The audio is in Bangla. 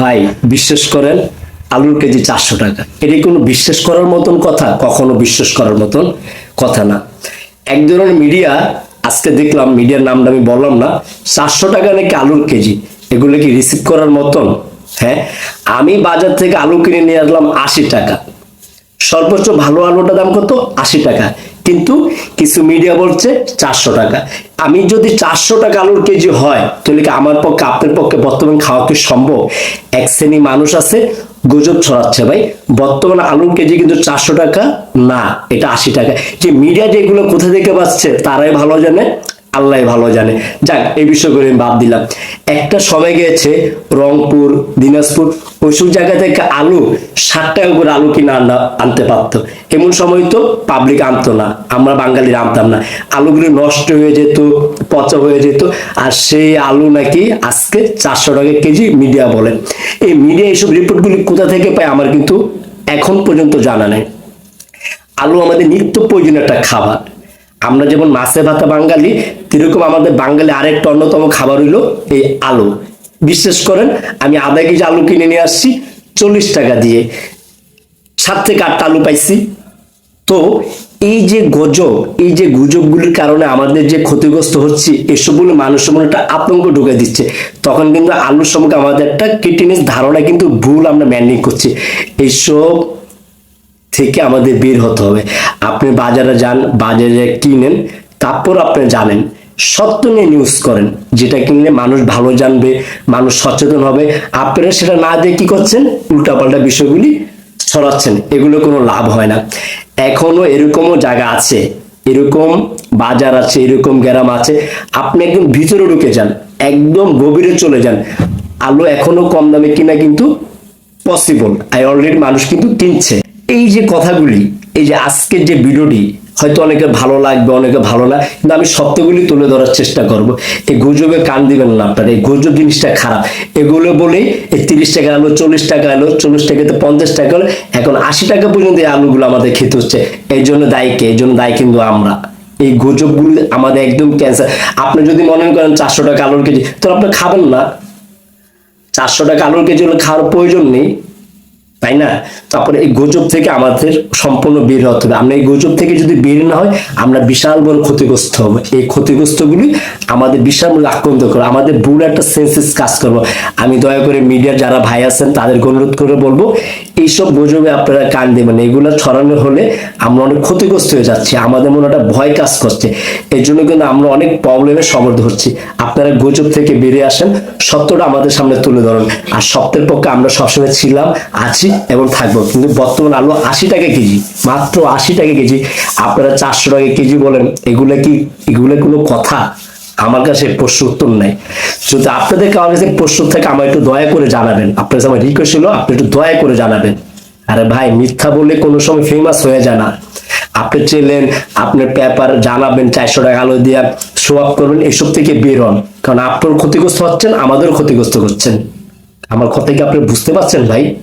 ভাই, বিশ্বাস করেন, আলুর কেজি চারশো টাকা। এটি কোনো বিশ্বাস করার মতন কথা? কখনো বিশ্বাস করার মতন কথা না। এক ধরনের মিডিয়া আজকে দেখলাম মিডিয়ার নামটা আমি বললাম না, চারশো টাকা নাকি আলুর কেজি? এগুলো কি রিসিভ করার মতন? হ্যাঁ আমি বাজার থেকে আলু কিনে নিয়ে আসলাম আশি টাকা। সর্বোচ্চ ভালো আলুটার দাম কত? আশি টাকা। কিন্তু কিছু মিডিয়া বলছে চারশো টাকা। আমি যদি চারশো টাকা আলুর কেজি হয়, তাহলে কি আমার পক্ষে, আপনার পক্ষে বর্তমান খাওয়া কি সম্ভব? এক শ্রেণি মানুষ আছে, গুজব ছড়াচ্ছে ভাই। বর্তমানে আলুর কেজি কিন্তু চারশো টাকা না, এটা আশি টাকা। যে মিডিয়া যেগুলো কোথা থেকে পাচ্ছে, তারাই ভালো জানে। আল্লাহ ভালো জানে। যাক, এই বিষয়গুলো আমি বাদ দিলাম। একটা সময় গিয়েছে রংপুর, দিনাজপুর, ওইসব জায়গা থেকে আলু, ষাট টাকা করে আলু কিনে আনা আনতে পারতো। এমন সময় তো পাবলিক আনতো না। আমরা বাঙালিরা আনতাম না। আলুগুলো নষ্ট হয়ে যেত, পচা হয়ে যেত, আর সেই আলু নাকি আজকে চারশো টাকা কেজি মিডিয়া বলে। এই মিডিয়া এইসব রিপোর্টগুলি কোথা থেকে পায় আমার কিন্তু এখন পর্যন্ত জানা নেই। আলু আমাদের নিত্য প্রয়োজনীয় একটা খাবার। আমরা যেমন মাছে ভাতা বাঙালি সেরকম আমাদের বাঙালি আরেকটা অন্যতম খাবার হইল এই আলু। বিশ্বাস করেন, আমি আধা কেজি আলু কিনে নিয়ে আসছি, চল্লিশ টাকা দিয়ে। সাত থেকে আটটা আলু পাইছি। তো এই যে গজব, এই যে গুজবগুলির কারণে আমাদের যে ক্ষতিগ্রস্ত হচ্ছে, এসবগুলো মানুষের মনে একটা আতঙ্ক ঢুকে দিচ্ছে। তখন কিন্তু আলুর সম্পর্কে আমাদের একটা কিটিনিস ধারণা কিন্তু ভুল আমরা ম্যানিং করছি। এইসব থেকে আমাদের বের হতে হবে। আপনি বাজারে যান, বাজারে কিনেন, তারপর আপনি জানেন। সত্য নিয়ে নিউজ করেন, যেটা কিনলে মানুষ ভালো জানবে, মানুষ সচেতন হবে। আপনারা সেটা না দিয়ে কি করছেন? উল্টাপাল্টা বিষয়গুলি ছড়াচ্ছেন। এগুলো কোনো লাভ হয় না। এখনও এরকমও জায়গা আছে। এরকম বাজার আছে, এরকম গ্রাম আছে। আপনি একদম ভিতরে ঢুকে যান, একদম গভীরে চলে যান। আলু এখনও কম দামে কিনা কিন্তু পসিবল আই অলরেডি মানুষ কিন্তু কিনছে। এই যে কথাগুলি এই যে আজকের যে ভিডিওটি, হয়তো অনেকে ভালো লাগবে, অনেকে ভালো না, কিন্তু আমি সত্যগুলি তুলে ধরার চেষ্টা করব। এই গুজবে কান দিবেন না আপনারা, এই গুজব জিনিসটা খারাপ। এগুলো বলেই এই তিরিশ টাকা আলু, চল্লিশ টাকা আলু, চল্লিশ টাকাতে পঞ্চাশ টাকা হলো এখন আশি টাকা পর্যন্ত এই আলুগুলো আমাদের খেতে হচ্ছে। এই জন্য দায়ী কে? এই জন্য দায়ী কিন্তু আমরা। এই গুজবগুলি আমাদের একদম ক্যান্সার। আপনি যদি মনে করেন চারশো টাকা আলুর কেজি তো আপনি খাবেন না। চারশো টাকা আলুর কেজি হলে খাওয়ার প্রয়োজন নেই। তাই না? তারপরে এই গুজব থেকে আমাদের সম্পূর্ণ বের হতে হবে। আমরা এই গুজব থেকে যদি বের না হয়, আমরা বিশাল বড় ক্ষতিগ্রস্ত হব। এই ক্ষতিগ্রস্তগুলি আমাদের বিশাল বড় আক্রান্ত করবে। আমাদের বুড়ো একটা সেন্সেস কাজ করব। আমি দয়া করে মিডিয়ার যারা ভাই আছেন, তাদেরকে অনুরোধ করে বলব, এইসব গুজবে আপনারা কান দেবেন এগুলো ছড়ানো হলে আমরা অনেক ক্ষতিগ্রস্ত হয়ে যাচ্ছি। আমাদের মনে একটা ভয় কাজ করছে। এর জন্য কিন্তু আমরা অনেক প্রবলেমের সম্মুখীন হচ্ছি। আপনারা গুজব থেকে বেরিয়ে আসেন। সত্যটা আমাদের সামনে তুলে ধরুন। আর সত্যের পক্ষে আমরা সবসময় ছিলাম, আছি। এবং থাকব। কিন্তু বর্তমান আলু আশি টাকা কেজি, মাত্র আশি টাকা কেজি। আপনারা চারশো টাকা কেজি বলেন, এগুলো কি, এগুলো কোনো কথা? আমার কাছে প্রশ্ন উত্তর নাই। যদি আপনাদের কারোর কাছে প্রশ্ন থাকে আমার একটু দয়া করে জানাবেন। আপনার কাছে আমার রিকোয়েস্ট ছিল, আপনি একটু দয়া করে জানাবেন। আরে ভাই, মিথ্যা বললে কোনো সময় ফেমাস হয়ে যায় না। আপনি চেলেন, আপনার পেপার জানাবেন, চারশো টাকা আলো দিয়ে শো আপ করবেন, এসব থেকে বের হন। কারণ আপনার ক্ষতিগ্রস্ত হচ্ছেন আমাদের ক্ষতিগ্রস্ত করছেন। আমার কথা কি আপনি বুঝতে পারছেন ভাই?